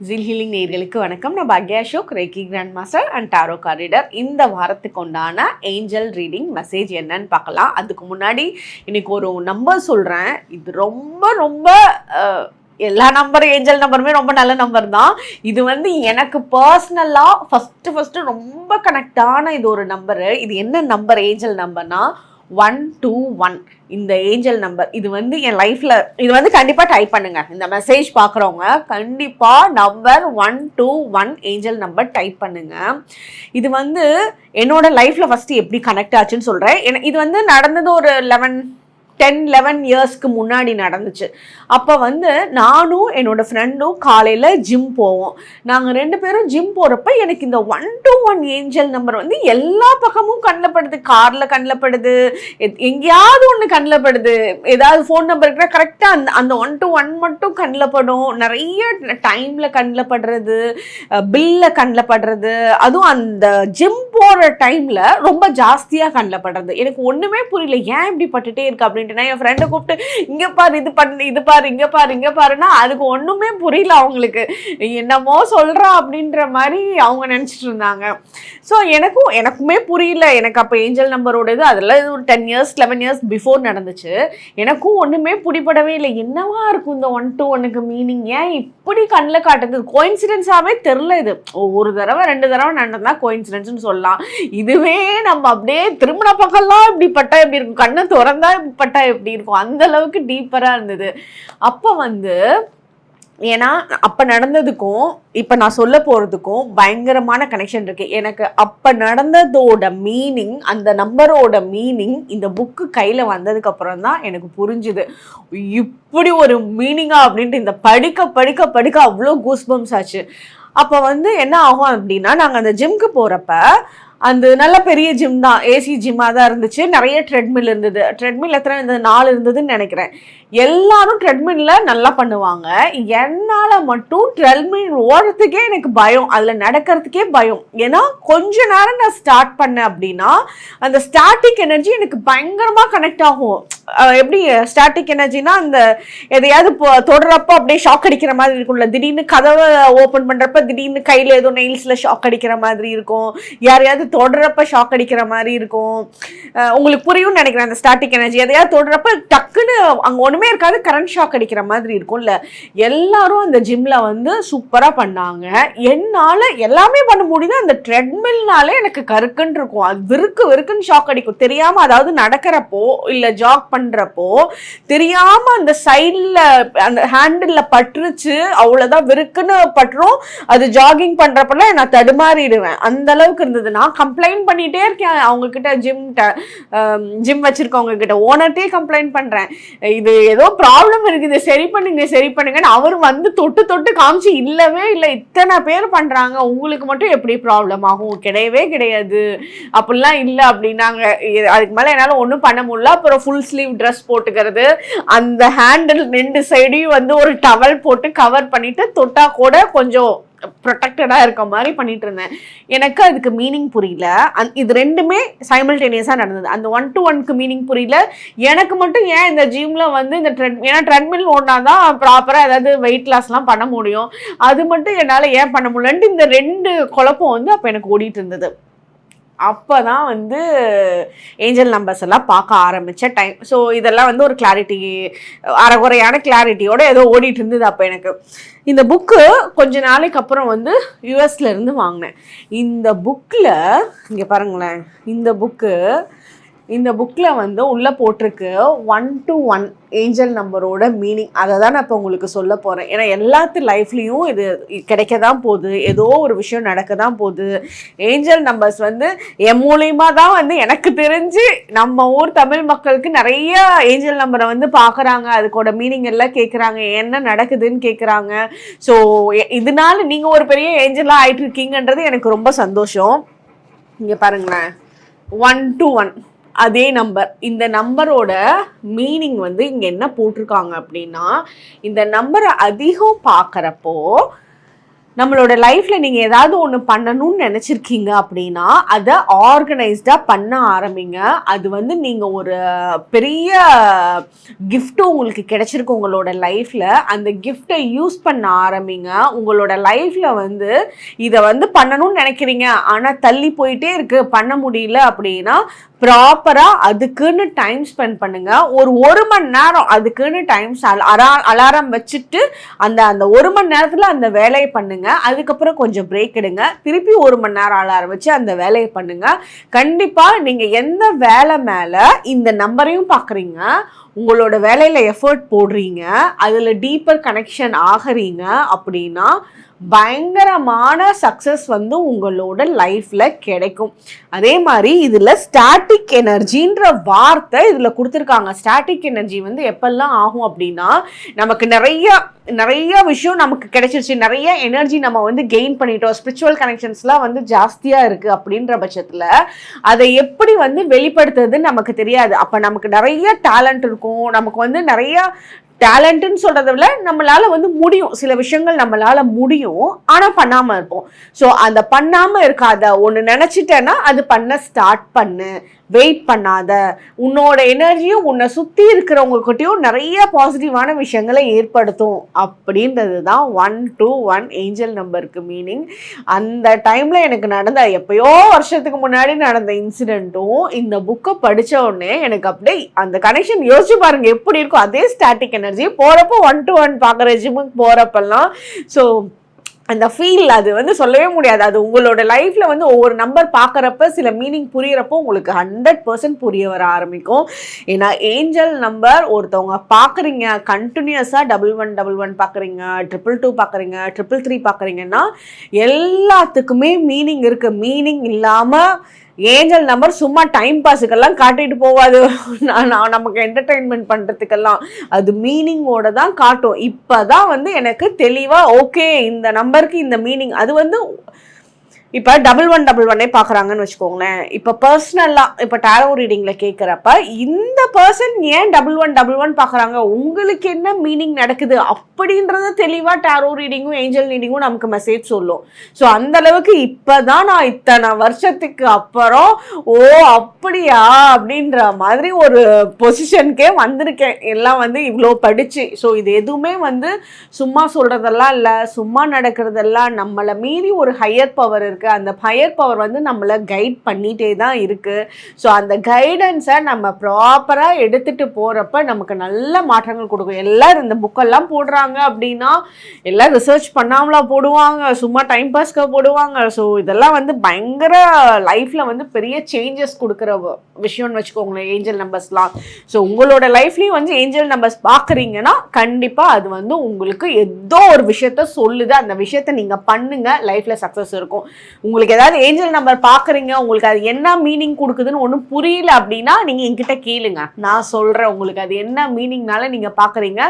ஜில் ஹீலிங் நேர்களுக்கு வணக்கம். நான் Bhagya Ashok reiki grand master and tarot card reader இந்த வாரத்துக்கு உண்டான ஏஞ்சல் ரீடிங் மெசேஜ் என்னன்னு பார்க்கலாம். அதுக்கு முன்னாடி இன்னைக்கு ஒரு நம்பர் சொல்கிறேன் இது ரொம்ப ரொம்ப எல்லா நம்பர் ஏஞ்சல் நம்பருமே ரொம்ப நல்ல நம்பர் தான். இது வந்து எனக்கு பர்சனலாக ஃபஸ்ட்டு ஃபஸ்ட்டு ரொம்ப கனெக்டான இது ஒரு நம்பரு இது என்ன நம்பர் ஏஞ்சல் நம்பர்னா ஒன் டூ ஒன் இந்த ஏஞ்சல் நம்பர் இது வந்து என் லைஃப்பில் இது வந்து கண்டிப்பாக டைப் பண்ணுங்க. இந்த மெசேஜ் பார்க்குறவங்க கண்டிப்பாக number one two one angel number type பண்ணுங்க. இது வந்து என்னோட லைஃப்பில் ஃபஸ்ட்டு எப்படி கனெக்ட் ஆச்சுன்னு சொல்கிறேன் இது வந்து நடந்தது ஒரு லெவன் டென் லெவன் இயர்ஸ்க்கு முன்னாடி நடந்துச்சு. அப்போ வந்து நானும் என்னோடய ஃப்ரெண்டும் காலையில் ஜிம் போவோம். நாங்கள் ரெண்டு பேரும் ஜிம் போகிறப்ப எனக்கு இந்த one two one angel number வந்து எல்லா பக்கமும் கண்ணில் படுது. காரில் கண்ணில் படுது. எத்- எங்கேயாவது ஒன்று கண்ணில் படுது. ஏதாவது ஃபோன் நம்பர் இருக்கிற கரெக்டாக அந்த அந்த ஒன் டு ஒன் மட்டும் கண்ணில் படும். நிறைய டைமில் கண்ணில் படுறது பில்லில் கண்ணில் படுறது. அதுவும் அந்த ஜிம் போகிற டைமில் ரொம்ப ஜாஸ்தியாக கண்ணில் படுறது. எனக்கு ஒன்றுமே புரியல. ஏன் இப்படி பட்டுட்டே இருக்கு அப்படின்ட்டு நான் என் ஃப்ரெண்டை கூப்பிட்டு இங்கே பாரு இது பண்ணு இது பாரு இங்கே பாரு இங்கே பாருன்னா அதுக்கு ஒன்றுமே புரியல அவங்களுக்கு. என்னமோ சொல்கிறா அப்படின்ற மாதிரி அவங்க நினச்சிட்டு இருந்தாங்க. ஸோ எனக்கும் எனக்குமே புரியல. எனக்கு அப்போ ஏஞ்சல் நம்பரோட இது அதெல்லாம் ஒரு ten years eleven years before நடந்துச்சு. எனக்கும் ஒன்றுமே பிடிபடவே இல்லை. என்னவா இருக்கும் இந்த ஒன் டு ஒன்னுக்கு மீனிங் ஏன் இப்படி கண்ணில் காட்டுது? கோயின்சிடென்ஸாகவே தெரில இது. ஒரு தடவை ரெண்டு தடவை நடந்தா கோயின்சிடென்ஸ்னு சொல்லலாம். இதுவே நம்ம அப்படியே திருமண பக்கம்லாம் இப்படி பட்டா இப்படி இருக்கும். கண்ணை திறந்தா இப்படி பட்டா எப்படி இருக்கும்? அந்த அளவுக்கு டீப்பராக இருந்தது. அப்போ வந்து ஏன்னா அப்போ நடந்ததுக்கும் இப்போ நான் சொல்ல போகிறதுக்கும் பயங்கரமான கனெக்ஷன் இருக்குது எனக்கு அப்போ நடந்ததோட மீனிங் அந்த நம்பரோட மீனிங் இந்த புக்கு கையில் வந்ததுக்கப்புறம் தான் எனக்கு புரிஞ்சுது. இப்படி ஒரு மீனிங்கா அப்படின்ட்டு இந்த படிக்க படிக்க படிக்க அவ்வளோ கூஸ்பம்ஸ் ஆச்சு. அப்போ வந்து என்ன ஆகும் அப்படின்னா நாங்கள் அந்த ஜிம்க்கு போகிறப்ப அந்த நல்ல பெரிய ஜிம் தான் ஏசி ஜிம்மாக தான் இருந்துச்சு. நிறைய ட்ரெட்மில் இருந்தது. ட்ரெட்மில் எத்தனை இருந்தது நாலு இருந்ததுன்னு நினைக்கிறேன். எல்லாரும் ட்ரெட்மில்ல நல்லா பண்ணுவாங்க. என்னால் மட்டும் ட்ரெட்மில் ஓடுறதுக்கே எனக்கு பயம். அதில் நடக்கிறதுக்கே பயம். ஏன்னா கொஞ்ச நேரம் நான் ஸ்டார்ட் பண்ணேன் அப்படின்னா அந்த ஸ்டாட்டிக் எனர்ஜி எனக்கு பயங்கரமாக கனெக்ட் ஆகும். எப்படி ஸ்டாட்டிக் எனர்ஜினா அந்த எதையாவது தொடரப்போ அப்படியே ஷாக் அடிக்கிற மாதிரி இருக்கும்ல. திடீர்னு கதவை ஓப்பன் பண்ணுறப்ப திடீர்னு கையில் ஏதோ நெயில்ஸில் ஷாக் அடிக்கிற மாதிரி இருக்கும். யாரையாவது தொடுறப்ப ஷாக் அடிக்கிற மாதிரி இருக்கும். உங்களுக்கு புரியும்னு நினைக்கிறேன் அந்த ஸ்டாட்டிக் எனர்ஜி எதையாவது தொடரப்ப டக்குன்னு அங்கே ஒன்றுமே இருக்காது. கரண்ட் ஷாக் அடிக்கிற மாதிரி இருக்கும்ல. எல்லாரும் அந்த ஜிம்ல வந்து சூப்பராக பண்ணாங்க. என்னால் எல்லாமே பண்ண முடியுது. அந்த ட்ரெட்மில்னாலே எனக்கு கருக்குன்னு இருக்கும். அது விருக்கு விருக்குன்னு ஷாக் அடிக்கும். தெரியாமல் அதாவது நடக்கிறப்போ இல்லை ஜாக் பண்ணுறப்போ தெரியாமல் அந்த சைடில் அந்த ஹேண்டில் பட்டுருச்சு. அவ்வளோதான் விருக்குன்னு பட்டுரும். அது ஜாகிங் பண்ணுறப்பெல்லாம் நான் தடுமாறிடுவேன். அந்த அளவுக்கு இருந்தது. நான் கம்ப்ளைண்ட் பண்ணிகிட்டே இருக்கேன். அவங்க கிட்ட ஜிம் ஜிம் வச்சிருக்கவங்க கிட்ட ஓனர்ட்டே கம்ப்ளைண்ட் பண்ணுறேன் இது ஏதோ ப்ராப்ளம் இருக்குது. சரி பண்ணுங்க சரி பண்ணுங்கன்னு அவர் வந்து தொட்டு தொட்டு காமிச்சு இல்லவே இல்லை இத்தனை பேர் பண்ணுறாங்க உங்களுக்கு மட்டும் எப்படி ப்ராப்ளம் ஆகும்? கிடையவே கிடையாது. அப்படிலாம் இல்லை அப்படின்னாங்க. அதுக்கு மேலே என்னால் ஒன்றும் பண்ண முடியல. அப்புறம் ஃபுல் ஸ்லீவ் ட்ரெஸ் போட்டுக்கிறது. அந்த ஹேண்டில் ரெண்டு சைடையும் வந்து ஒரு டவல் போட்டு கவர் பண்ணிட்டு தொட்டா கூட கொஞ்சம் ப்ரொடெக்டடாக இருக்க மாதிரி பண்ணிட்டு இருந்தேன். எனக்கு அதுக்கு மீனிங் புரியல. அந் இது ரெண்டுமே சைமல்டேனியஸாக நடந்தது. அந்த ஒன் டு ஒன்க்கு மீனிங் புரியல. எனக்கு மட்டும் ஏன் இந்த ஜிம்மில் வந்து இந்த ட்ரெட் ஏன்னா ட்ரெட்மில் ஓடினா தான் ப்ராப்பராக ஏதாவது வெயிட் லாஸ்லாம் பண்ண முடியும். அது மட்டும் என்னால் ஏன் பண்ண முடியலன்ட்டு இந்த ரெண்டு குழப்பம் வந்து அப்போ எனக்கு ஓடிட்டு இருந்தது. அப்போ தான் வந்து ஏஞ்சல் நம்பர்ஸ் எல்லாம் பார்க்க ஆரம்பித்த டைம் ஸோ இதெல்லாம் வந்து ஒரு கிளாரிட்டி அறகுறையான கிளாரிட்டியோட ஏதோ ஓடிட்டு இருந்தது அப்போ எனக்கு. இந்த புக்கு கொஞ்ச நாளைக்கு அப்புறம் வந்து யூஎஸ்லேருந்து வாங்கினேன். இந்த புக்கில் இங்கே பாருங்களேன். இந்த புக்கு இந்த புக்கில் வந்து உள்ளே போட்டிருக்கு ஒன் டு ஒன் ஏஞ்சல் நம்பரோட மீனிங் அதை தான் நான் இப்போ உங்களுக்கு சொல்ல போகிறேன் ஏன்னா எல்லாத்து லைஃப்லேயும் இது கிடைக்க தான் போகுது. ஏதோ ஒரு விஷயம் நடக்க தான் போகுது. ஏஞ்சல் நம்பர்ஸ் வந்து என் மூலியமாக தான் வந்து எனக்கு தெரிஞ்சு நம்ம ஊர் தமிழ் மக்களுக்கு நிறைய ஏஞ்சல் நம்பரை வந்து பார்க்குறாங்க. அதுக்கோட மீனிங் எல்லாம் கேட்குறாங்க என்ன நடக்குதுன்னு கேட்குறாங்க ஸோ இதனால நீங்கள் ஒரு பெரிய ஏஞ்சலாக ஆயிட்டு இருக்கீங்கன்றது எனக்கு ரொம்ப சந்தோஷம். இங்கே பாருங்களேன். ஒன் டு ஒன் அதே நம்பர் இந்த நம்பரோட மீனிங் வந்து இங்கே என்ன போட்டிருக்காங்க அப்படின்னா இந்த நம்பரை அதிகம் பார்க்குறப்போ நம்மளோட லைஃப்ல நீங்க ஏதாவது ஒன்று பண்ணணும்னு நினைச்சிருக்கீங்க அப்படின்னா அதை ஆர்கனைஸ்டா பண்ண ஆரம்பிங்க. அது வந்து நீங்க ஒரு பெரிய கிஃப்ட்டும் உங்களுக்கு கிடைச்சிருக்கு உங்களோட லைஃப்ல. அந்த கிஃப்டை யூஸ் பண்ண ஆரம்பிங்க. உங்களோட லைஃப்ல வந்து இதை வந்து பண்ணணும்னு நினைக்கிறீங்க. ஆனா தள்ளி போயிட்டே இருக்கு. பண்ண முடியல அப்படின்னா ப்ராப்பரா அதுக்குன்னு டைம் ஸ்பெண்ட் பண்ணுங்க. ஒரு ஒரு மணி நேரம் அதுக்குன்னு டைம் அலாரம் வச்சுட்டு அந்த அந்த ஒரு மணி நேரத்துல அந்த வேலையை பண்ணுங்க அதுக்கப்புறம் கொஞ்சம் பிரேக் எடுங்க. திருப்பி ஒரு மணி நேரம் ஆள ஆரம்பிச்சு அந்த வேலையை பண்ணுங்க. கண்டிப்பா நீங்க எந்த வேலை மேல இந்த நம்பரையும் பாக்குறீங்க உங்களோட வேலையில எஃபர்ட் போடுறீங்க அதுல டீப்பர் கனெக்ஷன் ஆகுறீங்க அப்படின்னா பயங்கரமான சக்ஸஸ் வந்து உங்களோட லைஃப்பில் கிடைக்கும். அதே மாதிரி இதில் ஸ்டாட்டிக் எனர்ஜின்ற வார்த்தை இதில் கொடுத்துருக்காங்க. ஸ்டாட்டிக் எனர்ஜி வந்து எப்பெல்லாம் ஆகும் அப்படின்னா நமக்கு நிறைய நிறைய விஷயம் நமக்கு கிடைச்சிருச்சு. நிறைய எனர்ஜி நம்ம வந்து கெயின் பண்ணிட்டோம். ஸ்பிரிச்சுவல் கனெக்ஷன்ஸ்லாம் வந்து ஜாஸ்தியாக இருக்குது அப்படின்ற பட்சத்தில் அதை எப்படி வந்து வெளிப்படுத்துறதுன்னு நமக்கு தெரியாது. அப்போ நமக்கு நிறைய டேலண்ட் இருக்கும். நமக்கு வந்து நிறைய டேலண்ட்டுன்னு சொல்கிறத விட நம்மளால் வந்து முடியும். சில விஷயங்கள் நம்மளால முடியும். ஆனால் பண்ணாமல் இருப்போம். ஸோ அந்த பண்ணாமல் இருக்காத ஒன்று நினச்சிட்டேன்னா அது பண்ண ஸ்டார்ட் பண்ணு. வெயிட் பண்ணாத. உன்னோட எனர்ஜியும் உன்னை சுற்றி இருக்கிறவங்கக்கிட்டையும் நிறைய பாசிட்டிவான விஷயங்களை ஏற்படுத்தும். அப்படின்றது தான் ஒன் டூ ஒன் ஏஞ்சல் நம்பருக்கு மீனிங் அந்த டைமில் எனக்கு நடந்த எப்பயோ வருஷத்துக்கு முன்னாடி நடந்த இன்சிடெண்ட்டும் இந்த புக்கை படித்த உடனே எனக்கு அப்படியே அந்த கனெக்ஷன் யோசிச்சு பாருங்க எப்படி இருக்கும் அதே ஸ்டாட்டிக் எனர்ஜி போகிறப்போ ஒன் டு ஒன் பார்க்குற ஜிம்முக்கு போகிறப்பெல்லாம் ஸோ அந்த ஃபீல் அது வந்து சொல்லவே முடியாது. அது உங்களோட லைஃப்பில் வந்து ஒவ்வொரு நம்பர் பார்க்குறப்ப சில மீனிங் புரியிறப்போ உங்களுக்கு ஹண்ட்ரட் பர்சன்ட் புரிய வர ஆரம்பிக்கும். ஏன்னா ஏஞ்சல் நம்பர் ஒருத்தவங்க பார்க்குறீங்க கண்டினியூஸாக டபுள் ஒன் டபுள் ஒன் பார்க்குறீங்க ட்ரிபிள் டூ பார்க்குறீங்க ட்ரிபிள் த்ரீ பார்க்குறீங்கன்னா எல்லாத்துக்குமே மீனிங் இருக்குது மீனிங் இல்லாமல் ஏஞ்சல் நம்பர் சும்மா டைம் பாஸுக்கெல்லாம் காட்டிட்டு போவாது நான் நமக்கு என்டர்டெயின்மெண்ட் பண்ணுறதுக்கெல்லாம் அது மீனிங்கோட தான் காட்டும். இப்போ தான் வந்து எனக்கு தெளிவாக ஓகே இந்த நம்பர் நம்பருக்கு இந்த மீனிங் அது வந்து இப்போ டபுள் ஒன் டபுள் ஒன்னே பார்க்குறாங்கன்னு வச்சுக்கோங்களேன். இப்போ பர்சனலாக இப்போ டேரோ ரீடிங்கில் கேட்குறப்ப இந்த பர்சன் ஏன் டபுள் ஒன் டபுள் ஒன் பார்க்குறாங்க உங்களுக்கு என்ன மீனிங் நடக்குது? அப்படின்றத தெளிவாக டேரோ ரீடிங்கும் ஏஞ்சல் ரீடிங்கும் நமக்கு மெசேஜ் சொல்லும். ஸோ அந்த அளவுக்கு இப்போ தான் நான் இத்தனை வருஷத்துக்கு அப்புறம் ஓ அப்படியா? அப்படின்ற மாதிரி ஒரு பொசிஷனுக்கே வந்திருக்கேன். எல்லாம் வந்து இவ்வளோ படிச்சு. ஸோ இது எதுவுமே வந்து சும்மா சொல்கிறதெல்லாம் இல்லை. சும்மா நடக்கிறதெல்லாம் நம்மளை மீறி ஒரு ஹையர் பவர் இருக்குது அந்த ஹையர் பவர் வந்து நம்மளை கைட் பண்ணிகிட்டே தான் இருக்குது ஸோ அந்த கைடன்ஸை நம்ம ப்ராப்பராக எடுத்துகிட்டு போகிறப்ப நமக்கு நல்ல மாற்றங்கள் கொடுக்கும். எல்லோரும் இந்த புக்கெல்லாம் போடுறாங்க அப்படின்னா எல்லாம் ரிசர்ச் பண்ணாமலா போடுவாங்க. சும்மா டைம் பாஸ்க்காக போடுவாங்க. ஸோ இதெல்லாம் வந்து பயங்கர லைஃப்பில் வந்து பெரிய சேஞ்சஸ் கொடுக்குற வ- விஷயம்னு வச்சுக்கோங்களேன் ஏஞ்சல் நம்பர்ஸ்லாம் ஸோ உங்களோட லைஃப்லேயும் வந்து ஏஞ்சல் நம்பர்ஸ் பார்க்குறீங்கன்னா கண்டிப்பாக அது வந்து உங்களுக்கு ஏதோ ஒரு விஷயத்த சொல்லுது. அந்த விஷயத்த நீங்கள் பண்ணுங்க. லைஃப்பில் சக்ஸஸ் இருக்கும். உங்களுக்கு ஏதாவது ஏஞ்சல் நம்பர் பார்க்குறீங்க உங்களுக்கு அது என்ன மீனிங் கொடுக்குதுன்னு ஒன்றும் புரியல அப்படின்னா நீங்கள் என்கிட்ட கேளுங்க. நான் சொல்கிறேன் உங்களுக்கு அது என்ன மீனிங்னால நீங்கள் பார்க்குறீங்க.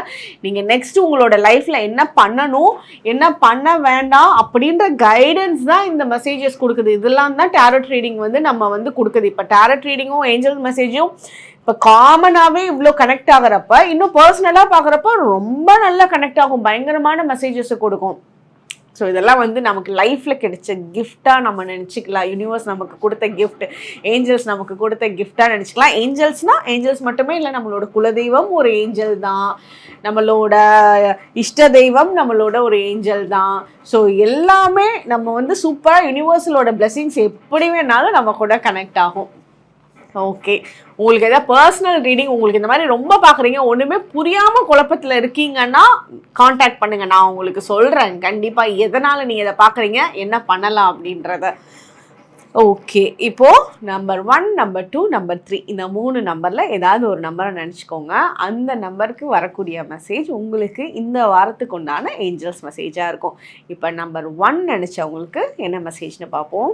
நீங்கள் நெக்ஸ்ட் உங்களோட லைஃப்பில் என்ன பண்ணணும் என்ன பண்ண வேண்டாம் அப்படின்ற கைடன்ஸ் தான் இந்த மெசேஜஸ் கொடுக்குது. இதெல்லாம் தான் டேரட் ரீடிங் வந்து நம்ம வந்து கொடுக்குது. இப்போ டேரட் ரீடிங்கும் ஏஞ்சல் மெசேஜும் இப்போ காமனாகவே இவ்வளோ கனெக்ட் ஆகுறப்ப இன்னும் பர்சனலாக பார்க்குறப்ப ரொம்ப நல்லா கனெக்ட் ஆகும். பயங்கரமான மெசேஜஸ் கொடுக்கும். ஸோ இதெல்லாம் வந்து நமக்கு லைஃப்பில் கிடைச்ச கிஃப்டாக நம்ம நினச்சிக்கலாம். யூனிவர்ஸ் நமக்கு கொடுத்த கிஃப்ட் ஏஞ்சல்ஸ் நமக்கு கொடுத்த கிஃப்டாக நினச்சிக்கலாம். ஏஞ்சல்ஸ்னால் ஏஞ்சல்ஸ் மட்டுமே இல்லை நம்மளோட குலதெய்வம் ஒரு ஏஞ்சல் தான். நம்மளோட இஷ்ட தெய்வம் நம்மளோட ஒரு ஏஞ்சல் தான். ஸோ எல்லாமே நம்ம வந்து சூப்பராக யூனிவர்ஸலோட பிளெஸிங்ஸ் எப்படி வேணாலும் நம்ம கூட கனெக்ட் ஆகும். ஓகே உங்களுக்கு எதாவது பர்சனல் ரீடிங் உங்களுக்கு இந்த மாதிரி ரொம்ப பார்க்குறீங்க ஒன்றுமே புரியாமல் குழப்பத்தில் இருக்கீங்கன்னா காண்டாக்ட் பண்ணுங்கள் நான் உங்களுக்கு சொல்கிறேன் கண்டிப்பாக எதனால் நீங்கள் இதை பார்க்குறீங்க என்ன பண்ணலாம் அப்படின்றத. ஓகே இப்போது number one number two number three இந்த மூணு நம்பரில் ஏதாவது ஒரு நம்பரை நினச்சிக்கோங்க. அந்த நம்பருக்கு வரக்கூடிய மெசேஜ் உங்களுக்கு இந்த வாரத்துக்கு உண்டான ஏஞ்சல்ஸ் மெசேஜாக இருக்கும். இப்போ நம்பர் ஒன் நினச்சவங்களுக்கு என்ன மெசேஜ்னு பார்ப்போம்.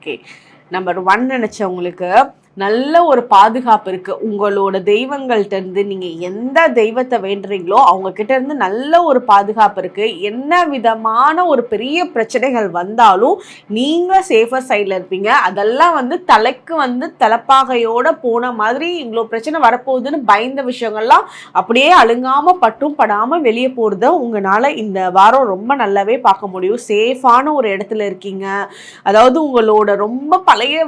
ஓகே நம்பர் ஒன் நினச்சவங்களுக்கு நல்ல ஒரு பாதுகாப்பு இருக்கு. உங்களோட தெய்வங்கள்ட்ட இருந்து நீங்க எந்த தெய்வத்தை வேண்டுறீங்களோ அவங்க கிட்ட இருந்து நல்ல ஒரு பாதுகாப்பு இருக்கு. என்ன விதமான ஒரு பெரிய பிரச்சனைகள் வந்தாலும் நீங்க சேஃபர் சைட்ல இருப்பீங்க. அதெல்லாம் வந்து தலைக்கு வந்து தலைப்பாகையோடு போன மாதிரி இவ்வளோ பிரச்சனை வரப்போகுதுன்னு பயந்த விஷயங்கள்லாம் அப்படியே அழுங்காம பட்டும் படாம வெளியே போறத உங்களால இந்த வாரம் ரொம்ப நல்லாவே பார்க்க முடியும். சேஃபான ஒரு இடத்துல இருக்கீங்க. அதாவது உங்களோட ரொம்ப பழைய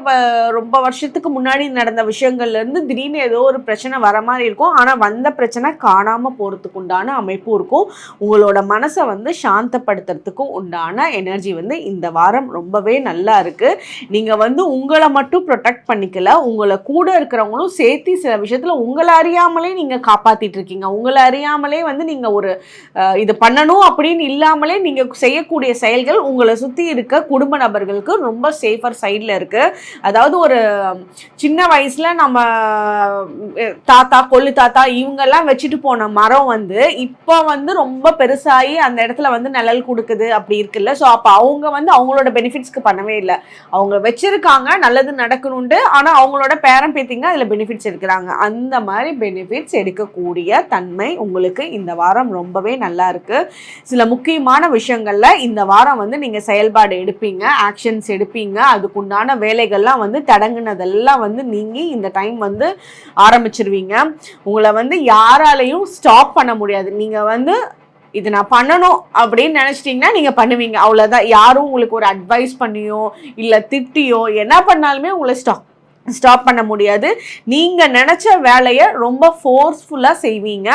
ரொம்ப வருஷத்துக்கு முன்னாடி முன்னாடி நடந்த விஷயங்கள்ல இருந்து திடீர்னு ஏதோ ஒரு பிரச்சனை வர மாதிரி இருக்கும். ஆனா வந்த பிரச்சனை காணாம போறதுக்கு உண்டான அமைப்பும் இருக்கும். உங்களோட மனசை வந்து சாந்தப்படுத்துறதுக்கும் உண்டான எனர்ஜி வந்து இந்த வாரம் ரொம்பவே நல்லா இருக்கு. நீங்க வந்து உங்களை மட்டும் ப்ரொடெக்ட் பண்ணிக்கல. உங்களை கூட இருக்கிறவங்களும் சேர்த்து சில விஷயத்துல உங்களை அறியாமலே நீங்க காப்பாத்திட்டு இருக்கீங்க. உங்களை அறியாமலே வந்து நீங்க ஒரு இது பண்ணணும் அப்படின்னு இல்லாமலே நீங்க செய்யக்கூடிய செயல்கள் உங்களை சுத்தி இருக்க குடும்ப நபர்களுக்கு ரொம்ப சேஃபர் சைட்ல இருக்கு. அதாவது ஒரு சின்ன வயசுல நம்ம தாத்தா கொள்ளு தாத்தா இவங்கெல்லாம் வச்சுட்டு போன மரம் வந்து இப்போ வந்து ரொம்ப பெருசாகி அந்த இடத்துல வந்து நிழல் கொடுக்குது அப்படி இருக்குல்ல. ஸோ அப்போ அவங்க வந்து அவங்களோட பெனிஃபிட்ஸ்க்கு பண்ணவே இல்லை. அவங்க வச்சிருக்காங்க நல்லது நடக்கணுண்டு ஆனால் அவங்களோட பேரம் பேத்திங்க அதில் பெனிஃபிட்ஸ் எடுக்கிறாங்க. அந்த மாதிரி பெனிஃபிட்ஸ் எடுக்கக்கூடிய தன்மை உங்களுக்கு இந்த வாரம் ரொம்பவே நல்லா இருக்கு. சில முக்கியமான விஷயங்கள்ல இந்த வாரம் வந்து நீங்கள் செயல்பாடு எடுப்பீங்க ஆக்ஷன்ஸ் எடுப்பீங்க. அதுக்குண்டான வேலைகள்லாம் வந்து தடங்குனதெல்லாம் வந்து வந்து நீங்கி இந்த டைம் வந்து ஆரம்பிச்சிருவீங்க. உங்களை வந்து யாராலையும் ஸ்டாப் பண்ண முடியாது. நீங்கள் வந்து இது நான் பண்ணணும் அப்படின்னு நினச்சிட்டிங்கன்னா நீங்கள் பண்ணுவீங்க. அவ்வளோதான் யாரும் உங்களுக்கு ஒரு அட்வைஸ் பண்ணியோ இல்லை திட்டியோ என்ன பண்ணாலுமே உங்களை ஸ்டாப் ஸ்டாப் பண்ண முடியாது. நீங்கள் நினச்ச வேலையை ரொம்ப ஃபோர்ஸ்ஃபுல்லாக செய்வீங்க.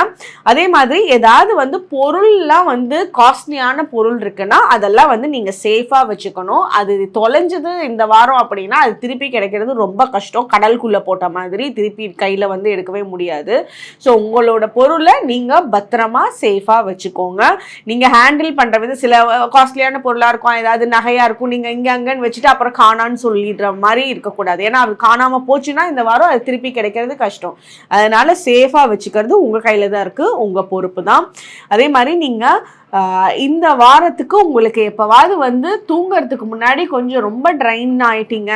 அதே மாதிரி ஏதாவது வந்து பொருள்லாம் வந்து காஸ்ட்லியான பொருள் இருக்குன்னா அதெல்லாம் வந்து நீங்கள் சேஃபாக வச்சுக்கணும். அது தொலைஞ்சது இந்த வாரம் அப்படின்னா அது திருப்பி கிடைக்கிறது ரொம்ப கஷ்டம். கடலுக்குள்ளே போட்ட மாதிரி திருப்பி கையில் வந்து எடுக்கவே முடியாது. ஸோ உங்களோட பொருளை நீங்கள் பத்திரமா சேஃபாக வச்சுக்கோங்க. நீங்கள் ஹேண்டில் பண்ணுற விதம் சில காஸ்ட்லியான பொருளாக இருக்கும். ஏதாவது நகையாக இருக்கும். நீங்கள் இங்கே அங்கேன்னு வச்சுட்டு அப்புறம் காணான்னு சொல்லிடுற மாதிரி இருக்கக்கூடாது. ஏன்னா அது காணாமல் போச்சுன்னா இந்த வாரம் அது திருப்பி கிடைக்கிறது கஷ்டம். அதனால் சேஃபாக வச்சுக்கிறது உங்கள் கையில் தான் இருக்குது உங்கள் பொறுப்பு தான். அதே மாதிரி நீங்கள் இந்த வாரத்துக்கு உங்களுக்கு எப்போவாவது வந்து தூங்குறதுக்கு முன்னாடி கொஞ்சம் ரொம்ப ட்ரைன் ஆகிட்டீங்க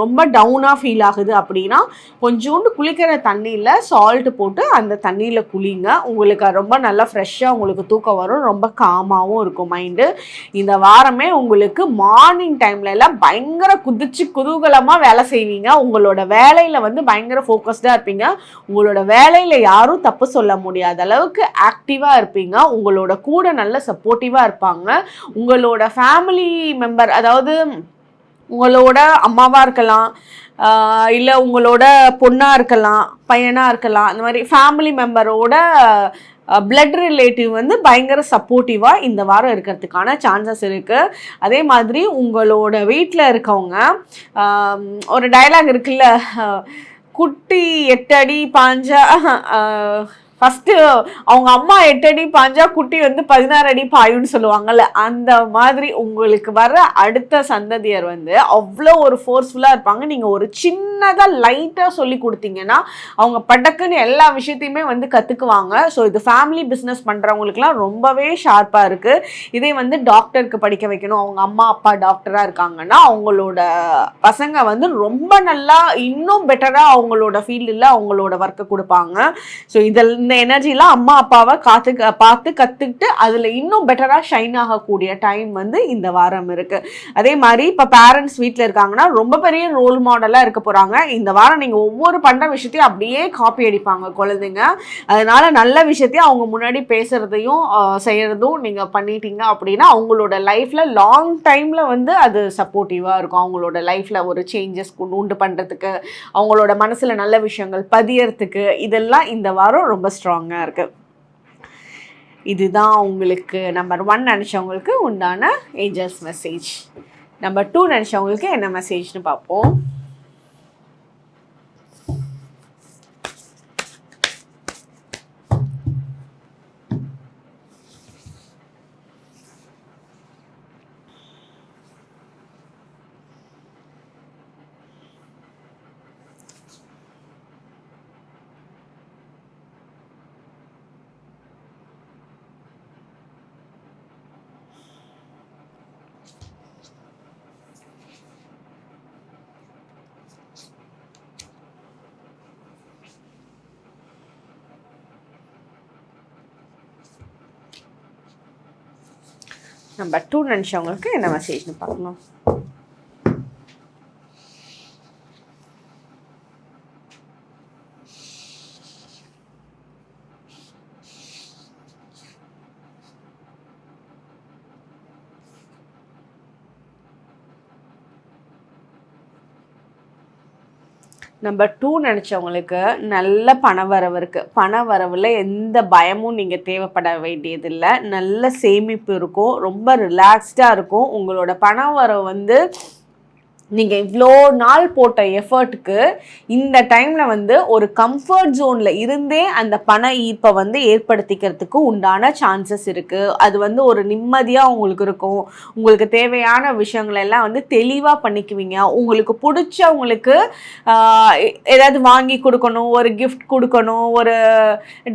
ரொம்ப டவுனாக ஃபீல் ஆகுது அப்படின்னா கொஞ்சோண்டு குளிக்கிற தண்ணியில் சால்ட் போட்டு அந்த தண்ணியில் குளிங்க. உங்களுக்கு ரொம்ப நல்லா ஃப்ரெஷ்ஷாக உங்களுக்கு தூக்கம் வரும் ரொம்ப காமாகவும் இருக்கும் மைண்டு இந்த வாரமே உங்களுக்கு மார்னிங் டைம்ல எல்லாம் பயங்கர குதிச்சு குதூகலமாக வேலை செய்வீங்க. உங்களோட வேலையில் வந்து பயங்கர ஃபோக்கஸ்டாக இருப்பீங்க. உங்களோட வேலையில் யாரும் தப்பு சொல்ல முடியாத அளவுக்கு ஆக்டிவாக இருப்பீங்க. உங்களோட கூட நல்ல சப்போர்ட்டிவாக இருப்பாங்க. உங்களோட ஃபேமிலி மெம்பர் அதாவது உங்களோட அம்மாவாக இருக்கலாம் இல்லை உங்களோட பொண்ணாக இருக்கலாம் பையனாக இருக்கலாம் அந்த மாதிரி ஃபேமிலி மெம்பரோட பிளட் ரிலேட்டிவ் வந்து பயங்கர சப்போர்ட்டிவாக இந்த வாரம் இருக்கிறதுக்கான சான்சஸ் இருக்குது அதே மாதிரி உங்களோட வீட்டில் இருக்கவங்க ஒரு டைலாக் இருக்குல்ல குட்டி எட்டு அடி பாஞ்சா ஃபஸ்ட்டு அவங்க அம்மா எட்டு அடி பாஞ்சா குட்டி வந்து பதினாறு அடி பாயுன்னு சொல்லுவாங்கல்ல அந்த மாதிரி உங்களுக்கு வர அடுத்த சந்ததியர் வந்து அவ்வளோ ஒரு ஃபோர்ஸ்ஃபுல்லாக இருப்பாங்க. நீங்கள் ஒரு சின்னதாக லைட்டாக சொல்லி கொடுத்தீங்கன்னா அவங்க படக்குன்னு எல்லா விஷயத்தையுமே வந்து கற்றுக்குவாங்க ஸோ இது ஃபேமிலி பிஸ்னஸ் பண்ணுறவங்களுக்குலாம் ரொம்பவே ஷார்ப்பாக இருக்குது இதே வந்து டாக்டருக்கு படிக்க வைக்கணும். அவங்க அம்மா அப்பா டாக்டராக இருக்காங்கன்னா அவங்களோட பசங்க வந்து ரொம்ப நல்லா இன்னும் பெட்டராக அவங்களோட ஃபீல்டில் அவங்களோட ஒர்க்கை கொடுப்பாங்க. ஸோ இதில் இந்த எனர்ஜிலாம் அம்மா அப்பாவை காத்து பார்த்து கற்றுக்கிட்டு அதில் இன்னும் பெட்டராக ஷைன் ஆகக்கூடிய டைம் வந்து இந்த வாரம் இருக்குது அதே மாதிரி இப்போ பேரண்ட்ஸ் வீட்டில் இருக்காங்கன்னா ரொம்ப பெரிய ரோல் மாடலாக இருக்க போகிறாங்க இந்த வாரம் நீங்கள் ஒவ்வொரு பண்ணுற விஷயத்தையும் அப்படியே காப்பி அடிப்பாங்க குழந்தைங்க. அதனால் நல்ல விஷயத்தையும் அவங்க முன்னாடி பேசுகிறதையும் செய்கிறதும் நீங்கள் பண்ணிட்டீங்க அப்படின்னா அவங்களோட லைஃப்பில் லாங் டைமில் வந்து அது சப்போர்ட்டிவாக இருக்கும். அவங்களோட லைஃப்பில் ஒரு சேஞ்சஸ் உண்டு பண்ணுறதுக்கு அவங்களோட மனசில் நல்ல விஷயங்கள் பதியறதுக்கு இதெல்லாம் இந்த வாரம் ரொம்ப ஸ்ட்ராங்காக இருக்குது இதுதான் உங்களுக்கு நம்பர் ஒன் நினச்சவங்களுக்கு உண்டான ஏஞ்சல்ஸ் மெசேஜ் நம்பர் டூ நினச்சவங்களுக்கு என்ன மெசேஜ்னு பார்ப்போம். நம்பர் டூ நினச்சவங்களுக்கு என்ன மெசேஜ்னு பார்க்கலாம். நம்பர் டூ நினச்சவங்களுக்கு நல்ல பண வரவு இருக்குது பண வரவில் எந்த பயமும் நீங்கள் தேவைப்பட வேண்டியதில்லை. நல்ல சேமிப்பு இருக்கும். ரொம்ப ரிலாக்ஸ்டாக இருக்கும். உங்களோட பண வரவு வந்து நீங்கள் இவ்வளோ நாள் போட்ட எஃபர்ட்டுக்கு இந்த டைமில் வந்து ஒரு கம்ஃபர்ட் ஜோனில் இருந்தே அந்த பண ஈர்ப்பை வந்து ஏற்படுத்திக்கிறதுக்கு உண்டான சான்சஸ் இருக்குது அது வந்து ஒரு நிம்மதியாக உங்களுக்கு இருக்கும். உங்களுக்கு தேவையான விஷயங்கள் எல்லாம் வந்து தெளிவாக பண்ணிக்குவீங்க. உங்களுக்கு பிடிச்சவங்களுக்கு ஏதாவது வாங்கி கொடுக்கணும் ஒரு கிஃப்ட் கொடுக்கணும் ஒரு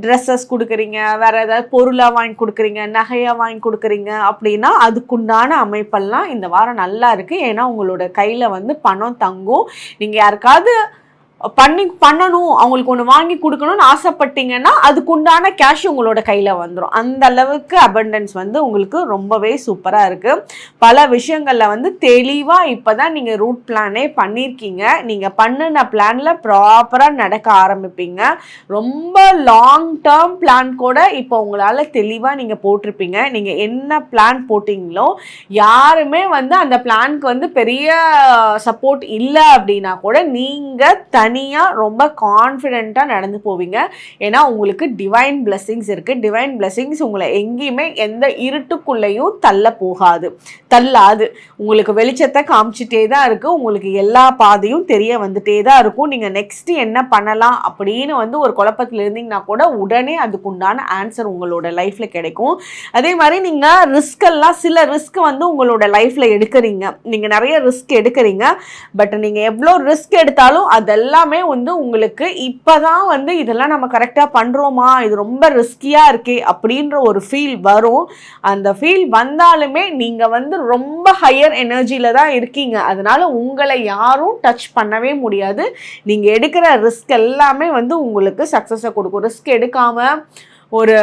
ட்ரெஸ்ஸஸ் கொடுக்குறீங்க வேறு ஏதாவது பொருளாக வாங்கி கொடுக்குறீங்க நகையாக வாங்கி கொடுக்குறீங்க அப்படின்னா அதுக்குண்டான அமைப்பெல்லாம் இந்த வாரம் நல்லா இருக்குது ஏன்னா உங்களோட கையில் வந்து பணம் தங்கும். நீங்கள் யாருக்காவது பண்ணி பண்ணணும். அவங்களுக்கு ஒன்று வாங்கி கொடுக்கணும்னு ஆசைப்பட்டீங்கன்னா அதுக்குண்டான கேஷ் உங்களோட கையில் வந்துடும் அந்த அளவுக்கு அபண்டன்ஸ் வந்து உங்களுக்கு ரொம்பவே சூப்பராக இருக்குது பல விஷயங்களில் வந்து தெளிவாக இப்போ தான் நீங்கள் ரூட் பிளானே பண்ணியிருக்கீங்க நீங்கள் பண்ணின பிளானில் ப்ராப்பராக நடக்க ஆரம்பிப்பீங்க. ரொம்ப லாங் டேர்ம் பிளான் கூட இப்போ உங்களால் தெளிவாக நீங்கள் போட்டிருப்பீங்க. நீங்கள் என்ன பிளான் போட்டிங்களோ யாருமே வந்து அந்த பிளானுக்கு வந்து பெரிய சப்போர்ட் இல்லை அப்படின்னா கூட நீங்கள் தனி தனியாக ரொம்ப கான்ஃபிடெண்ட்டாக நடந்து போவீங்க. ஏன்னா உங்களுக்கு டிவைன் பிளெஸ்ஸிங்ஸ் இருக்குது டிவைன் பிளெஸ்ஸிங்ஸ் உங்களை எங்கேயுமே எந்த இருட்டுக்குள்ளேயும் தள்ள போகாது. தள்ளாது. உங்களுக்கு வெளிச்சத்தை காமிச்சிட்டே தான் இருக்குது உங்களுக்கு எல்லா பாதையும் தெரிய வந்துட்டே தான் இருக்கும். நீங்கள் நெக்ஸ்ட்டு என்ன பண்ணலாம் அப்படின்னு வந்து ஒரு குழப்பத்தில் இருந்தீங்கன்னா கூட உடனே அதுக்குண்டான ஆன்சர் உங்களோட லைஃப்பில் கிடைக்கும். அதே மாதிரி நீங்கள் ரிஸ்கெல்லாம் சில ரிஸ்க் வந்து உங்களோட லைஃப்பில் எடுக்கிறீங்க. நீங்கள் நிறைய ரிஸ்க் எடுக்கிறீங்க. பட் நீங்கள் எவ்வளோ ரிஸ்க் எடுத்தாலும் அதெல்லாம் எல்லாமே வந்து உங்களுக்கு இப்போதான் வந்து இதெல்லாம் நம்ம கரெக்டாக பண்ணுறோமா இது ரொம்ப ரிஸ்கியாக இருக்கே அப்படின்ற ஒரு ஃபீல் வரும். அந்த ஃபீல் வந்தாலுமே நீங்கள் வந்து ரொம்ப ஹையர் எனர்ஜியில் தான் இருக்கீங்க. அதனால உங்களை யாரும் டச் பண்ணவே முடியாது. நீங்கள் எடுக்கிற ரிஸ்க் எல்லாமே வந்து உங்களுக்கு சக்ஸஸை கொடுக்கும். ரிஸ்க் எடுக்காமல் ஒரு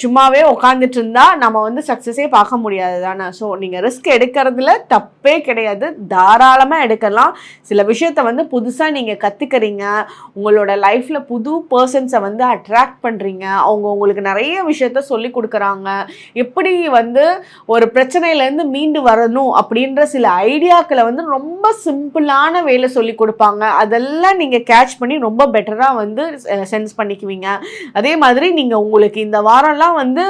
சும்மாவே உட்காந்துட்டு இருந்தால் நம்ம வந்து சக்ஸஸே பார்க்க முடியாது தானே? ஸோ நீங்கள் ரிஸ்க் எடுக்கிறதுல தப்பே கிடையாது. தாராளமாக எடுக்கலாம். சில விஷயத்த வந்து புதுசாக நீங்கள் கற்றுக்கிறீங்க உங்களோட லைஃப்பில் புது பர்சன்ஸை வந்து அட்ராக்ட் பண்ணுறீங்க அவங்க உங்களுக்கு நிறைய விஷயத்த சொல்லி கொடுக்குறாங்க. எப்படி வந்து ஒரு பிரச்சனையிலேருந்து மீண்டு வரணும் அப்படின்ற சில ஐடியாக்களை வந்து ரொம்ப சிம்பிளான வேலை சொல்லி கொடுப்பாங்க. அதெல்லாம் நீங்கள் கேட்ச் பண்ணி ரொம்ப பெட்டராக வந்து சென்ஸ் பண்ணிக்குவீங்க. அதே மாதிரி நீங்கள் உங்களுக்கு உங்களுக்கு இந்த வாரம்லாம் வந்து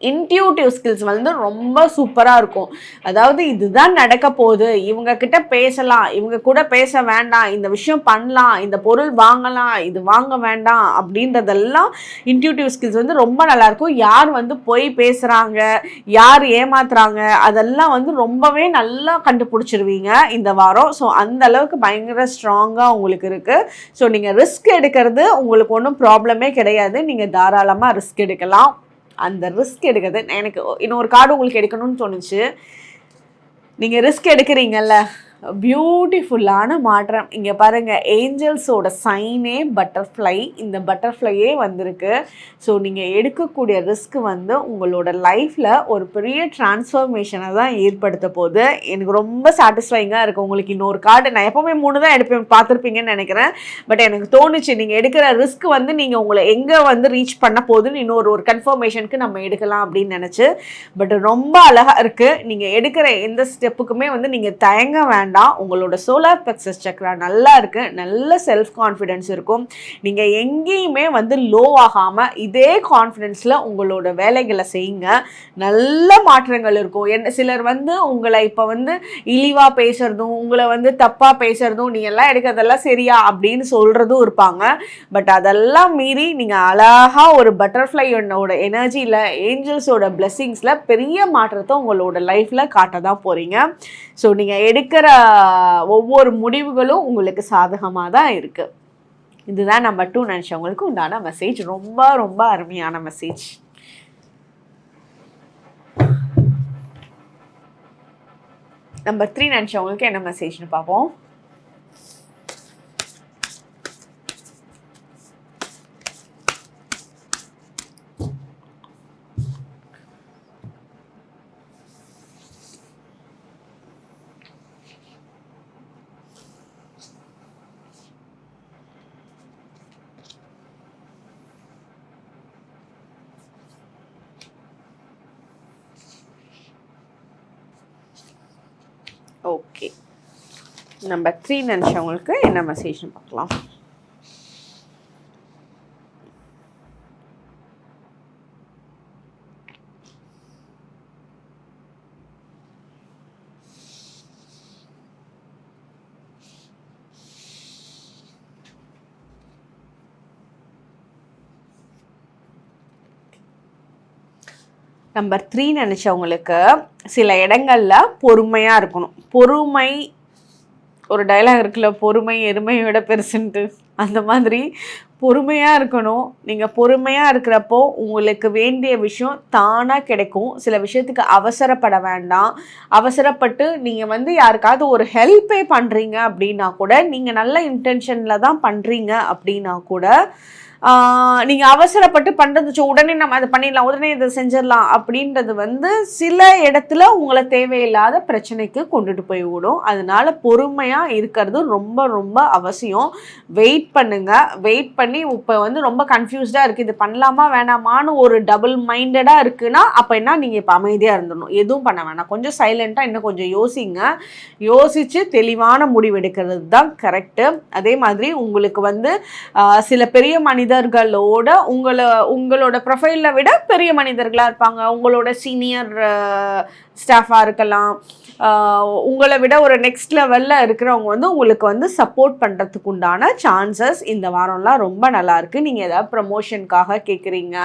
இன்ட்யூட்டிவ் ஸ்கில்ஸ் வந்து ரொம்ப சூப்பராக இருக்கும். அதாவது இதுதான் நடக்க போகுது. இவங்க கிட்ட பேசலாம். இவங்க கூட பேச வேண்டாம். இந்த விஷயம் பண்ணலாம். இந்த பொருள் வாங்கலாம். இது வாங்க வேண்டாம். அப்படின்றதெல்லாம் இன்ட்யூட்டிவ் ஸ்கில்ஸ் வந்து ரொம்ப நல்லாயிருக்கும் யார் வந்து போய் பேசுகிறாங்க யார் ஏமாத்துறாங்க? அதெல்லாம் வந்து ரொம்பவே நல்லா கண்டுபிடிச்சிருவீங்க இந்த வாரம். ஸோ அந்த அளவுக்கு பயங்கர ஸ்ட்ராங்காக உங்களுக்கு இருக்குது ஸோ நீங்கள் ரிஸ்க் எடுக்கிறது உங்களுக்கு ஒன்றும் ப்ராப்ளமே கிடையாது. நீங்கள் தாராளமாக ரிஸ்க் எடுக்கலாம். அந்த ரிஸ்க் எடுக்கிறது. எனக்கு இன்னொரு கார்டு உங்களுக்கு எடுக்கணும்னு தோணுச்சு. நீங்கள் ரிஸ்க் எடுக்கிறீங்கல்ல. பியூட்டிஃபுல்லான மாற்றம். இங்கே பாருங்கள் ஏஞ்சல்ஸோட சைனே பட்டர்ஃப்ளை இந்த பட்டர்ஃப்ளையே வந்திருக்கு. ஸோ நீங்கள் எடுக்கக்கூடிய ரிஸ்க் வந்து உங்களோட லைஃப்பில் ஒரு பெரிய டிரான்ஸ்ஃபர்மேஷனை தான் ஏற்படுத்த போது எனக்கு ரொம்ப சாட்டிஸ்ஃபைங்காக இருக்குது உங்களுக்கு இன்னொரு கார்டு நான் எப்போவுமே மூணு தான் எடுப்பேன் பார்த்துருப்பீங்கன்னு நினைக்கிறேன். பட் எனக்கு தோணுச்சு நீங்கள் எடுக்கிற ரிஸ்க் வந்து நீங்கள் உங்களை எங்கே வந்து ரீச் பண்ண போதுன்னு இன்னொரு ஒரு கன்ஃபர்மேஷனுக்கு நம்ம எடுக்கலாம் அப்படின்னு நினச்சி. பட் ரொம்ப அழகாக இருக்குது நீங்கள் எடுக்கிற எந்த ஸ்டெப்புக்குமே வந்து நீங்கள் தயங்க வேண்டாம் வேண்டாம். உங்களோட சோலார் plexus சக்ரா நல்லா இருக்குது நல்ல செல்ஃப் கான்ஃபிடென்ஸ் இருக்கும். நீங்கள் எங்கேயுமே வந்து லோ ஆகாமல் இதே கான்ஃபிடென்ஸில் உங்களோட வேலைகளை செய்யுங்க. நல்ல மாற்றங்கள் இருக்கும். என்ன சிலர் வந்து உங்களை இப்போ வந்து இழிவாக பேசுறதும் உங்களை வந்து தப்பாக பேசுறதும் நீ எல்லாம் எடுக்கிறதெல்லாம் சரியா? அப்படின்னு சொல்கிறதும் இருப்பாங்க. பட் அதெல்லாம் மீறி நீங்கள் அழகாக ஒரு பட்டர்ஃப்ளையோட எனர்ஜியில் ஏஞ்சல்ஸோட பிளெஸ்ஸிங்ஸில் பெரிய மாற்றத்தை உங்களோட லைஃப்பில் காட்ட தான் போகிறீங்க ஸோ நீங்கள் எடுக்கிற ஒவ்வொரு முடிவுகளும் உங்களுக்கு சாதகமாக தான் இருக்குது இதுதான் நம்ம டூ நினச்சவங்களுக்கு உண்டான மெசேஜ் ரொம்ப ரொம்ப அருமையான மெசேஜ் நம்பர் த்ரீ நினச்சவங்களுக்கு என்ன மெசேஜ்னு பார்ப்போம் ஓகே நம்பர் த்ரீ நினச்சவங்களுக்கு என்ன மெசேஜ்னு பார்க்கலாம். நம்பர் த்ரீ நினச்சவங்களுக்கு சில இடங்கள்ல பொறுமையாக இருக்கணும். பொறுமை ஒரு டைலாக் இருக்குல்ல பொறுமை எருமையோட பெருசுன்ட்டு. அந்த மாதிரி பொறுமையாக இருக்கணும். நீங்கள் பொறுமையாக இருக்கிறப்போ உங்களுக்கு வேண்டிய விஷயம் தானாக கிடைக்கும். சில விஷயத்துக்கு அவசரப்பட வேண்டாம். அவசரப்பட்டு நீங்கள் வந்து யாருக்காவது ஒரு ஹெல்ப்பே பண்ணுறீங்க அப்படின்னா கூட நீங்கள் நல்ல இன்டென்ஷனில் தான் பண்ணுறீங்க அப்படின்னா கூட நீங்கள் அவசரப்பட்டு பண்ணுறது உடனே நம்ம அதை பண்ணிடலாம் உடனே இதை செஞ்சிடலாம் அப்படின்றது வந்து சில இடத்துல உங்களை தேவையில்லாத பிரச்சனைக்கு கொண்டுட்டு போய் விடும். அதனால பொறுமையாக இருக்கிறது ரொம்ப ரொம்ப அவசியம். வெயிட் பண்ணுங்க. வெயிட் பண்ணி இப்போ வந்து ரொம்ப கன்ஃபியூஸ்டாக இருக்குது இது பண்ணலாமா வேணாமான்னு ஒரு டபுள் மைண்டடாக இருக்குன்னா அப்போ என்ன? நீங்கள் இப்போ அமைதியாக இருந்துடணும். எதுவும் பண்ண வேணாம். கொஞ்சம் சைலண்ட்டாக இன்னும் கொஞ்சம் யோசிங்க. யோசித்து தெளிவான முடிவு எடுக்கிறது தான் கரெக்டு அதே மாதிரி உங்களுக்கு வந்து சில பெரிய மனிதர்களோட உங்களை உங்களோட ப்ரொஃபைலை விட பெரிய மனிதர்களாக இருப்பாங்க. உங்களோட சீனியர் ஸ்டாஃபாக இருக்கலாம். உங்களை விட ஒரு நெக்ஸ்ட் லெவலில் இருக்கிறவங்க வந்து உங்களுக்கு வந்து சப்போர்ட் பண்ணுறதுக்கு உண்டான சான்சஸ் இந்த வாரம்லாம் ரொம்ப நல்லாயிருக்கு நீங்கள் ஏதாவது ப்ரமோஷனுக்காக கேட்குறீங்க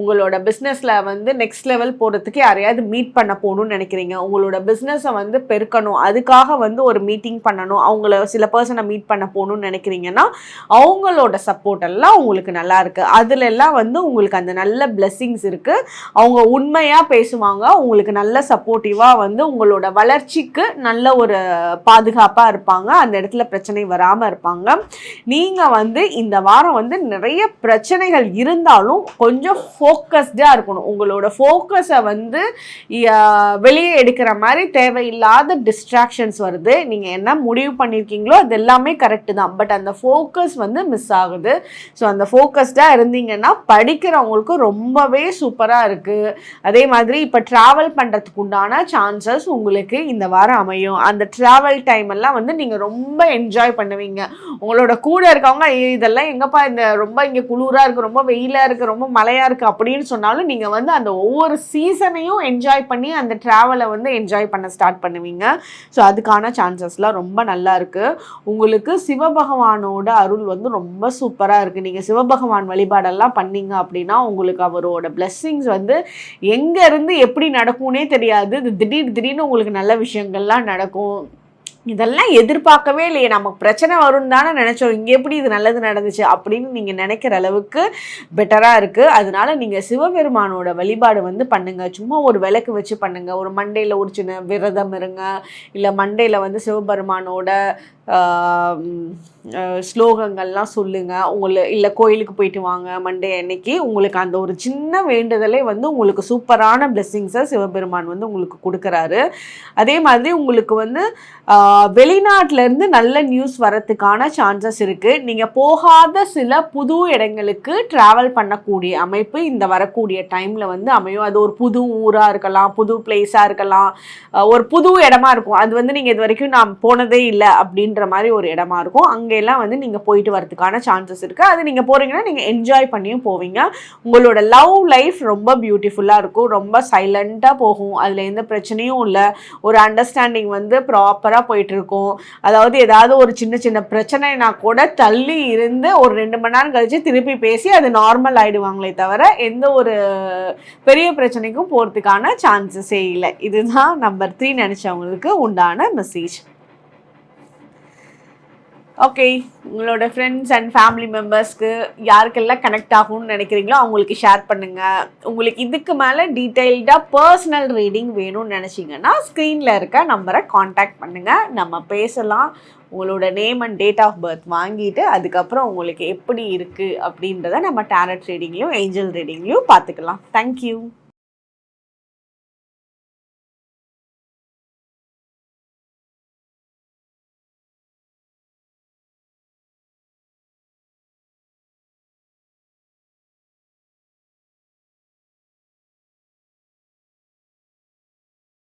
உங்களோட பிஸ்னஸில் வந்து நெக்ஸ்ட் லெவல் போகிறதுக்கு யாரையாவது மீட் பண்ண போகணும்னு நினைக்கிறீங்க. உங்களோட பிஸ்னஸை வந்து பெருக்கணும். அதுக்காக வந்து ஒரு மீட்டிங் பண்ணணும். அவங்கள சில பர்சனை மீட் பண்ண போகணும்னு நினைக்கிறீங்கன்னா அவங்களோட சப்போர்ட் எல்லாம் உங்களுக்கு நல்லா இருக்கு. அதுல எல்லாம் வந்து உங்களுக்கு அந்த நல்ல பிளெஸ்ஸிங்ஸ் இருக்குது அவங்க உண்மையாக பேசுவாங்க. உங்களுக்கு நல்ல சப்போர்ட்டிவாக வந்து உங்களோட வளர்ச்சிக்கு நல்ல ஒரு பாதுகாப்பாக இருப்பாங்க. அந்த இடத்துல பிரச்சனை வராமல் இருப்பாங்க. நீங்கள் வந்து இந்த வாரம் வந்து நிறைய பிரச்சனைகள் இருந்தாலும் கொஞ்சம் ஃபோக்கஸ்டாக இருக்கணும். உங்களோட ஃபோக்கஸை வந்து வெளியே எடுக்கிற மாதிரி தேவையில்லாத டிஸ்ட்ராக்ஷன்ஸ் வருது. நீங்கள் என்ன முடிவு பண்ணியிருக்கீங்களோ அது எல்லாமே கரெக்டு தான். பட் அந்த ஃபோக்கஸ் வந்து மிஸ் ஆகுது. ஸோ அந்த ஃபோக்கஸ்டாக இருந்தீங்கன்னா படிக்கிறவங்களுக்கு ரொம்பவே சூப்பராக இருக்குது அதே மாதிரி இப்போ ட்ராவல் பண்ணுறதுக்கு உண்டான சான்சஸ் உங்களுக்கு இந்த வாரம் அமையும். அந்த ட்ராவல் டைம் எல்லாம் வந்து நீங்கள் ரொம்ப என்ஜாய் பண்ணுவீங்க. உங்களோட கூட இருக்கவங்க இதெல்லாம் எங்கப்பா இந்த ரொம்ப இங்கே குளிராக இருக்குது ரொம்ப வெயிலாக இருக்குது ரொம்ப மழையாக இருக்குது அப்படின்னு சொன்னாலும் நீங்கள் வந்து அந்த ஒவ்வொரு சீசனையும் என்ஜாய் பண்ணி அந்த ட்ராவலை வந்து என்ஜாய் பண்ண ஸ்டார்ட் பண்ணுவீங்க. ஸோ அதுக்கான சான்சஸ்லாம் ரொம்ப நல்லா இருக்குது உங்களுக்கு சிவபகவானோட அருள் வந்து ரொம்ப சூப்பராக இருக்குது நீங்கள் சிவபகவான் வழிபாடெல்லாம் பண்ணீங்க அப்படின்னா உங்களுக்கு அவரோட பிளெஸ்ஸிங்ஸ் வந்து எங்கேருந்து எப்படி நடக்கும்னே தெரியாது. திடீர் திடீர்னு உங்களுக்கு நல்ல நல்ல விஷயங்கள்லாம் நடக்கும். இதெல்லாம் எதிர்பார்க்கவே இல்லையே. நமக்கு பிரச்சனை வரும்னு தானே நினச்சோம். இங்கே எப்படி இது நல்லது நடந்துச்சு அப்படின்னு நீங்கள் நினைக்கிற அளவுக்கு பெட்டராக இருக்குது அதனால நீங்கள் சிவபெருமானோட வழிபாடு வந்து பண்ணுங்கள் சும்மா ஒரு விளக்கு வச்சு பண்ணுங்கள் ஒரு மண்டையில் ஒரு சின்ன விரதம் இருங்க. இல்லை மண்டையில் வந்து சிவபெருமானோட ஸ்லோகங்கள்லாம் சொல்லுங்கள் உங்களை இல்லை கோயிலுக்கு போயிட்டு வாங்க மண்டே அன்னைக்கு உங்களுக்கு அந்த ஒரு சின்ன வேண்டுதலே வந்து உங்களுக்கு சூப்பரான பிளெஸ்ஸிங்ஸை சிவபெருமான் வந்து உங்களுக்கு கொடுக்குறாரு. அதே மாதிரி உங்களுக்கு வந்து வெளிநாட்டிலேருந்து நல்ல நியூஸ் வரத்துக்கான சான்சஸ் இருக்குது நீங்கள் போகாத சில புது இடங்களுக்கு ட்ராவல் பண்ணக்கூடிய அமைப்பு இந்த வரக்கூடிய டைமில் வந்து அமையும். அது ஒரு புது ஊராக இருக்கலாம் புது பிளேஸாக இருக்கலாம். ஒரு புது இடமா இருக்கும். அது வந்து நீங்கள் இது வரைக்கும் நான் போனதே இல்லை அப்படின்ற அப்படின்ற மாதிரி ஒரு இடமா இருக்கும். அங்கெல்லாம் வந்து நீங்கள் போயிட்டு வரதுக்கான சான்சஸ் இருக்குது அது நீங்கள் போகிறீங்கன்னா நீங்கள் என்ஜாய் பண்ணியும் போவீங்க. உங்களோட லவ் லைஃப் ரொம்ப பியூட்டிஃபுல்லாக இருக்கும். ரொம்ப சைலண்ட்டாக போகும். அதில் எந்த பிரச்சனையும் இல்லை. ஒரு அண்டர்ஸ்டாண்டிங் வந்து ப்ராப்பராக போயிட்டுருக்கும் அதாவது ஏதாவது ஒரு சின்ன சின்ன பிரச்சனைனா கூட தள்ளி இருந்து ஒரு ரெண்டு மணி நேரம் கழித்து திருப்பி பேசி அது நார்மல் ஆகிடுவாங்களே தவிர எந்த ஒரு பெரிய பிரச்சனைக்கும் போகிறதுக்கான சான்சஸே இல்லை. இதுதான் நம்பர் த்ரீ நினச்சவங்களுக்கு உண்டான மெசேஜ் ஓகே உங்களோட ஃப்ரெண்ட்ஸ் அண்ட் ஃபேமிலி மெம்பர்ஸ்க்கு யாருக்கெல்லாம் கனெக்ட் ஆகும்னு நினைக்கிறீங்களோ அவங்களுக்கு ஷேர் பண்ணுங்கள் உங்களுக்கு இதுக்கு மேலே டீட்டெயில்டாக பர்சனல் ரீடிங் வேணும்னு நினச்சிங்கன்னா ஸ்க்ரீனில் இருக்க நம்பரை காண்டாக்ட் பண்ணுங்கள் நம்ம பேசலாம். உங்களோட name and date of birth வாங்கிட்டு அதுக்கப்புறம் உங்களுக்கு எப்படி இருக்குது அப்படின்றத நம்ம டேரட் ரீடிங்லையும் ஏஞ்சல் ரீடிங்லையும் பார்த்துக்கலாம். தேங்க்யூ